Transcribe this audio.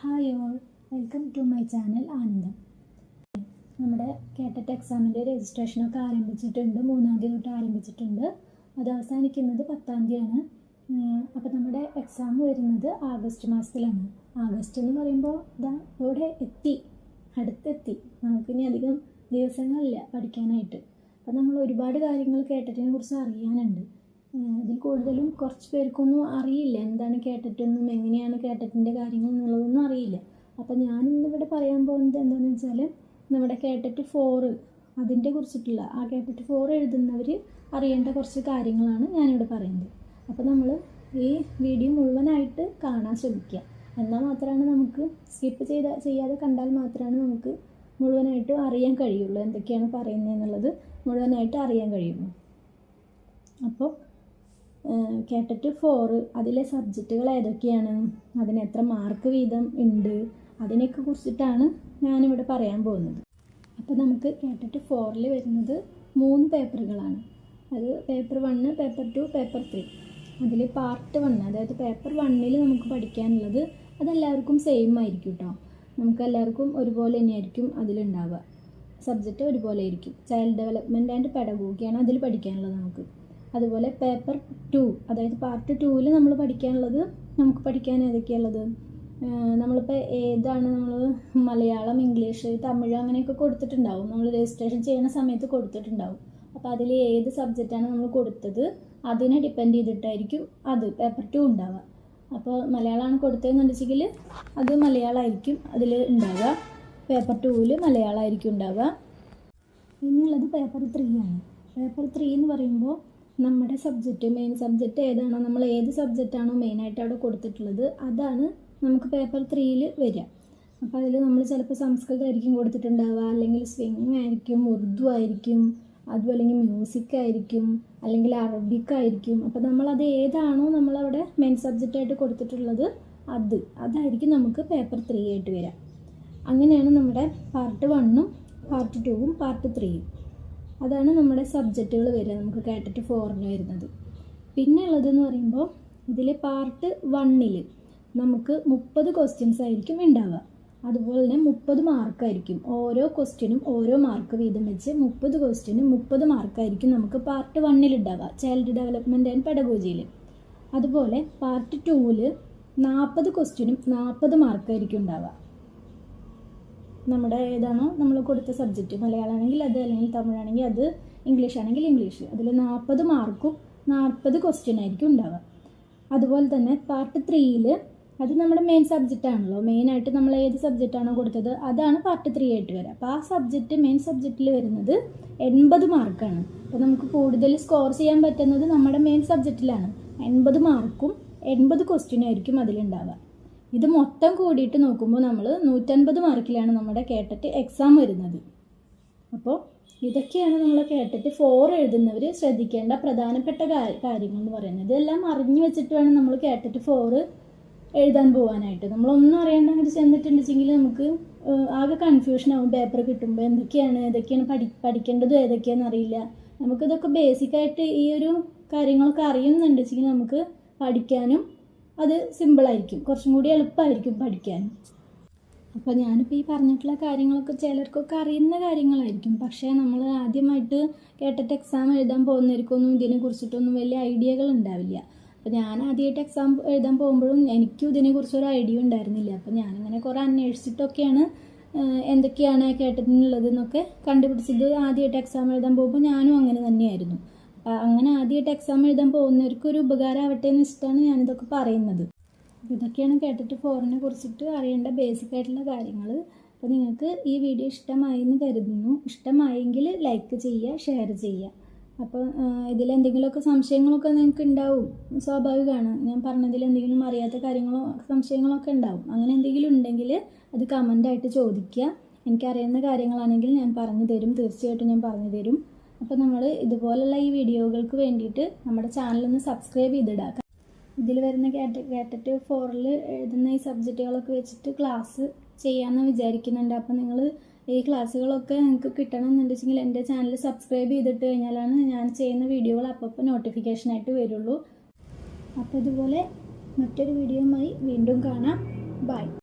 Hi all welcome to my channel Anandam നമ്മുടെ കേട്ടറ്റ് എക്സാമിന്റെ രജിസ്ട്രേഷനൊക്കെ ആരംഭിച്ചിട്ടുണ്ട്. മൂന്നാം തീയതി തൊട്ട് ആരംഭിച്ചിട്ടുണ്ട്. അത് അവസാനിക്കുന്നത് പത്താം തീയതിയാണ്. അപ്പോൾ നമ്മുടെ എക്സാം വരുന്നത് ആഗസ്റ്റ് മാസത്തിലാണ്. ആഗസ്റ്റ് എന്ന് പറയുമ്പോൾ ഇതാ ഇവിടെ എത്തി. അടുത്തെത്തി. നമുക്കിനി അധികം ദിവസങ്ങളില്ല പഠിക്കാനായിട്ട്. അപ്പോൾ നമ്മൾ ഒരുപാട് കാര്യങ്ങൾ കേട്ടറ്റിനെ കുറിച്ച് അറിയാനുണ്ട്. ഇതിൽ കൂടുതലും കുറച്ച് പേർക്കൊന്നും അറിയില്ല. എന്താണ് കേട്ടിട്ടെന്നും എങ്ങനെയാണ് കേട്ടറ്റിന്റെ കാര്യങ്ങൾ എന്നുള്ളതൊന്നും അറിയില്ല. അപ്പം ഞാൻ ഇന്നിവിടെ പറയാൻ പോകുന്നത് എന്താണെന്ന് വെച്ചാൽ നമ്മുടെ കേട്ടറ്റ് ഫോറ് അതിന്റെ കുറിച്ചിട്ടുള്ള ആ കേട്ടറ്റ് ഫോർ എഴുതുന്നവർ അറിയേണ്ട കുറച്ച് കാര്യങ്ങളാണ് ഞാനിവിടെ പറയുന്നത്. അപ്പോൾ നമ്മൾ ഈ വീഡിയോ മുഴുവനായിട്ട് കാണാൻ ശ്രമിക്കുക. എന്നാൽ മാത്രമാണ് നമുക്ക് സ്കിപ്പ് ചെയ്ത ചെയ്യാതെ കണ്ടാൽ മാത്രമാണ് നമുക്ക് മുഴുവനായിട്ട് അറിയാൻ കഴിയുള്ളൂ എന്തൊക്കെയാണ് പറയുന്നത് എന്നുള്ളത് മുഴുവനായിട്ട് അറിയാൻ കഴിയുള്ളൂ. അപ്പോൾ കേട്ടിട്ട് ഫോറ് അതിലെ സബ്ജക്റ്റുകൾ ഏതൊക്കെയാണ്? അതിന് എത്ര മാർക്ക് വീതം ഉണ്ട്? അതിനെയൊക്കെ കുറിച്ചിട്ടാണ് ഞാനിവിടെ പറയാൻ പോകുന്നത്. അപ്പോൾ നമുക്ക് കേട്ടിട്ട് ഫോറിൽ വരുന്നത് മൂന്ന് പേപ്പറുകളാണ് അത് paper one paper two paper three അതിൽ പാർട്ട് വൺ അതായത് പേപ്പർ വണ്ണിൽ നമുക്ക് പഠിക്കാനുള്ളത് അതെല്ലാവർക്കും സെയിം ആയിരിക്കും കേട്ടോ നമുക്ക് എല്ലാവർക്കും ഒരുപോലെ തന്നെയായിരിക്കും അതിലുണ്ടാവുക. സബ്ജക്റ്റ് ഒരുപോലെ ആയിരിക്കും. ചൈൽഡ് ഡെവലപ്മെന്റ് ആൻഡ് പെഡഗോഗിയാണ് അതിൽ പഠിക്കാനുള്ളത് നമുക്ക്. അതുപോലെ പേപ്പർ ടു അതായത് പാർട്ട് ടൂവിൽ നമ്മൾ പഠിക്കാനുള്ളത് നമുക്ക് പഠിക്കാൻ ഏതൊക്കെയുള്ളത്? നമ്മളിപ്പോൾ ഏതാണ് നമ്മൾ മലയാളം ഇംഗ്ലീഷ് തമിഴ് അങ്ങനെയൊക്കെ കൊടുത്തിട്ടുണ്ടാവും. നമ്മൾ രജിസ്ട്രേഷൻ ചെയ്യുന്ന സമയത്ത് കൊടുത്തിട്ടുണ്ടാവും. അപ്പോൾ അതിൽ ഏത് സബ്ജക്റ്റാണ് നമ്മൾ കൊടുത്തത്? അതിനെ ഡിപ്പെൻഡ് ചെയ്തിട്ടായിരിക്കും അത് പേപ്പർ ടു ഉണ്ടാവുക. അപ്പോൾ മലയാളമാണ് കൊടുത്തതെന്നുണ്ടെങ്കിൽ അത് മലയാളമായിരിക്കും അതിൽ ഉണ്ടാവുക. പേപ്പർ ടൂവിൽ മലയാളമായിരിക്കും ഉണ്ടാവുക. ഇനിയുള്ളത് പേപ്പർ ത്രീ ആണ്. പേപ്പർ ത്രീ എന്ന് പറയുമ്പോൾ നമ്മുടെ സബ്ജക്റ്റ് മെയിൻ സബ്ജക്റ്റ് ഏതാണോ നമ്മൾ ഏത് സബ്ജക്റ്റാണോ മെയിനായിട്ട് അവിടെ കൊടുത്തിട്ടുള്ളത് അതാണ് നമുക്ക് പേപ്പർ ത്രീയിൽ വരിക. അപ്പോൾ അതിൽ നമ്മൾ ചിലപ്പോൾ സംസ്കൃതമായിരിക്കും കൊടുത്തിട്ടുണ്ടാവുക അല്ലെങ്കിൽ സ്വിംഗ് ആയിരിക്കും ഉറുദു ആയിരിക്കും അതും അല്ലെങ്കിൽ മ്യൂസിക് ആയിരിക്കും അല്ലെങ്കിൽ അറബിക് ആയിരിക്കും. അപ്പോൾ നമ്മളത് ഏതാണോ നമ്മളവിടെ മെയിൻ സബ്ജക്റ്റായിട്ട് കൊടുത്തിട്ടുള്ളത് അത് അതായിരിക്കും നമുക്ക് പേപ്പർ ത്രീ ആയിട്ട് വരിക. അങ്ങനെയാണ് നമ്മുടെ പാർട്ട് വണ്ണും പാർട്ട് ടൂവും പാർട്ട് ത്രീയും അതാണ് നമ്മുടെ സബ്ജക്റ്റുകൾ വരിക. നമുക്ക് കേട്ടിട്ട് ഫോറിന് വരുന്നത്. പിന്നെ ഉള്ളതെന്ന് പറയുമ്പോൾ ഇതിൽ പാർട്ട് വണ്ണിൽ നമുക്ക് മുപ്പത് ക്വസ്റ്റ്യൻസ് ആയിരിക്കും ഉണ്ടാവുക. അതുപോലെ തന്നെ മുപ്പത് മാർക്കായിരിക്കും ഓരോ ക്വസ്റ്റ്യനും ഓരോ മാർക്ക് വീതം വെച്ച് മുപ്പത് ക്വസ്റ്റ്യനും മുപ്പത് മാർക്കായിരിക്കും നമുക്ക് പാർട്ട് വണ്ണിൽ ഉണ്ടാവുക. ചൈൽഡ് ഡെവലപ്മെന്റ് ആൻഡ് പെഡഗോജിയിൽ അതുപോലെ പാർട്ട് ടൂവിൽ നാൽപ്പത് ക്വസ്റ്റ്യനും നാൽപ്പത് മാർക്കായിരിക്കും ഉണ്ടാവുക. നമ്മുടെ ഏതാണോ നമ്മൾ കൊടുത്ത സബ്ജക്റ്റ് മലയാളമാണെങ്കിൽ അത് അല്ലെങ്കിൽ തമിഴാണെങ്കിൽ അത് ഇംഗ്ലീഷ് ആണെങ്കിൽ ഇംഗ്ലീഷ്. അതിൽ നാൽപ്പത് മാർക്കും നാൽപ്പത് ക്വസ്റ്റ്യൻ ആയിരിക്കും ഉണ്ടാവുക. അതുപോലെ തന്നെ പാർട്ട് ത്രീയിൽ അത് നമ്മുടെ മെയിൻ സബ്ജക്റ്റ് ആണല്ലോ. മെയിനായിട്ട് നമ്മൾ ഏത് സബ്ജക്റ്റാണോ കൊടുത്തത് അതാണ് പാർട്ട് ത്രീ ആയിട്ട് വരിക. അപ്പോൾ ആ സബ്ജക്റ്റ് മെയിൻ സബ്ജക്റ്റിൽ വരുന്നത് എൺപത് മാർക്കാണ് അപ്പോൾ നമുക്ക് കൂടുതൽ സ്കോർ ചെയ്യാൻ പറ്റുന്നത് നമ്മുടെ മെയിൻ സബ്ജക്റ്റിലാണ് എൺപത് മാർക്കും എൺപത് ക്വസ്റ്റ്യൻ ആയിരിക്കും അതിലുണ്ടാവുക ഇത് മൊത്തം കൂടിയിട്ട് നോക്കുമ്പോൾ നമ്മൾ നൂറ്റൻപത് മാർക്കിലാണ് നമ്മുടെ കേട്ടറ്റ് എക്സാം വരുന്നത്. അപ്പോൾ ഇതൊക്കെയാണ് നമ്മൾ കേട്ടിട്ട് ഫോർ എഴുതുന്നവർ ശ്രദ്ധിക്കേണ്ട പ്രധാനപ്പെട്ട കാര്യങ്ങൾ എന്ന് പറയുന്നത്. ഇതെല്ലാം അറിഞ്ഞു വെച്ചിട്ട് വേണം നമ്മൾ കേട്ടിട്ട് ഫോറ് എഴുതാൻ പോകാനായിട്ട് നമ്മളൊന്നും അറിയാണ്ട് അങ്ങനെ ചെന്നിട്ടുണ്ടെങ്കിൽ നമുക്ക് ആകെ കൺഫ്യൂഷൻ ആവും പേപ്പർ കിട്ടുമ്പോൾ എന്തൊക്കെയാണ് ഏതൊക്കെയാണ് പഠി പഠിക്കേണ്ടതും ഏതൊക്കെയാണെന്ന് അറിയില്ല. നമുക്കിതൊക്കെ ബേസിക്കായിട്ട് ഈ ഒരു കാര്യങ്ങളൊക്കെ അറിയുന്നുണ്ടെങ്കിൽ നമുക്ക് പഠിക്കാനും അത് സിമ്പിളായിരിക്കും കുറച്ചും കൂടി എളുപ്പമായിരിക്കും പഠിക്കാൻ. അപ്പോൾ ഞാനിപ്പോൾ ഈ പറഞ്ഞിട്ടുള്ള കാര്യങ്ങളൊക്കെ ചിലർക്കൊക്കെ അറിയുന്ന കാര്യങ്ങളായിരിക്കും. പക്ഷേ നമ്മൾ ആദ്യമായിട്ട് കേട്ടിട്ട് എക്സാം എഴുതാൻ പോകുന്നവർക്കൊന്നും ഇതിനെ കുറിച്ചിട്ടൊന്നും വലിയ ഐഡിയകൾ ഉണ്ടാവില്ല. അപ്പോൾ ഞാൻ ആദ്യമായിട്ട് എക്സാം എഴുതാൻ പോകുമ്പോഴും എനിക്കും ഇതിനെക്കുറിച്ച് ഒരു ഐഡിയ ഉണ്ടായിരുന്നില്ല. അപ്പോൾ ഞാനിങ്ങനെ കുറേ അന്വേഷിച്ചിട്ടൊക്കെയാണ് എന്തൊക്കെയാണ് കേട്ടതിനുള്ളതെന്നൊക്കെ കണ്ടുപിടിച്ചത് ആദ്യമായിട്ട് എക്സാം എഴുതാൻ പോകുമ്പോൾ ഞാനും അങ്ങനെ തന്നെയായിരുന്നു. അങ്ങനെ ആദ്യമായിട്ട് എക്സാം എഴുതാൻ പോകുന്നവർക്ക് ഒരു ഉപകാരമാവട്ടെ എന്ന് വെച്ചിട്ടാണ് ഞാനിതൊക്കെ പറയുന്നത്. ഇതൊക്കെയാണ് കേട്ടിട്ട് ഫോറിനെ കുറിച്ചിട്ട് അറിയേണ്ട ബേസിക് ആയിട്ടുള്ള കാര്യങ്ങൾ അപ്പോൾ നിങ്ങൾക്ക് ഈ വീഡിയോ ഇഷ്ടമായി എന്ന് കരുതുന്നു. ഇഷ്ടമായെങ്കിൽ ലൈക്ക് ചെയ്യുക ഷെയർ ചെയ്യുക. അപ്പോൾ ഇതിലെന്തെങ്കിലുമൊക്കെ സംശയങ്ങളൊക്കെ നിങ്ങൾക്ക് ഉണ്ടാവും. സ്വാഭാവികമാണ്. ഞാൻ പറഞ്ഞതിൽ എന്തെങ്കിലും അറിയാത്ത കാര്യങ്ങളോ സംശയങ്ങളൊക്കെ ഉണ്ടാവും. അങ്ങനെ എന്തെങ്കിലും ഉണ്ടെങ്കിൽ അത് കമന്റായിട്ട് ചോദിക്കുക. എനിക്കറിയുന്ന കാര്യങ്ങളാണെങ്കിൽ ഞാൻ പറഞ്ഞു തരും. തീർച്ചയായിട്ടും ഞാൻ പറഞ്ഞു തരും. അപ്പോൾ നമ്മൾ ഇതുപോലുള്ള ഈ വീഡിയോകൾക്ക് വേണ്ടിയിട്ട് നമ്മുടെ ചാനലൊന്ന് സബ്സ്ക്രൈബ് ചെയ്തിടാം. ഇതിൽ വരുന്ന കാറ്റ കാറ്ററ്റ് ഫോറിൽ എഴുതുന്ന ഈ സബ്ജക്റ്റുകളൊക്കെ വെച്ചിട്ട് ക്ലാസ് ചെയ്യാമെന്ന് വിചാരിക്കുന്നുണ്ട്. അപ്പോൾ നിങ്ങൾ ഈ ക്ലാസ്സുകളൊക്കെ നിങ്ങൾക്ക് കിട്ടണം എന്നുണ്ടെങ്കിൽ എന്റെ ചാനൽ സബ്സ്ക്രൈബ് ചെയ്തിട്ട് കഴിഞ്ഞാലാണ് ഞാൻ ചെയ്യുന്ന വീഡിയോകൾ അപ്പോൾ നോട്ടിഫിക്കേഷനായിട്ട് വരുള്ളൂ. അപ്പോൾ ഇതുപോലെ മറ്റൊരു വീഡിയോയുമായി വീണ്ടും കാണാം. ബൈ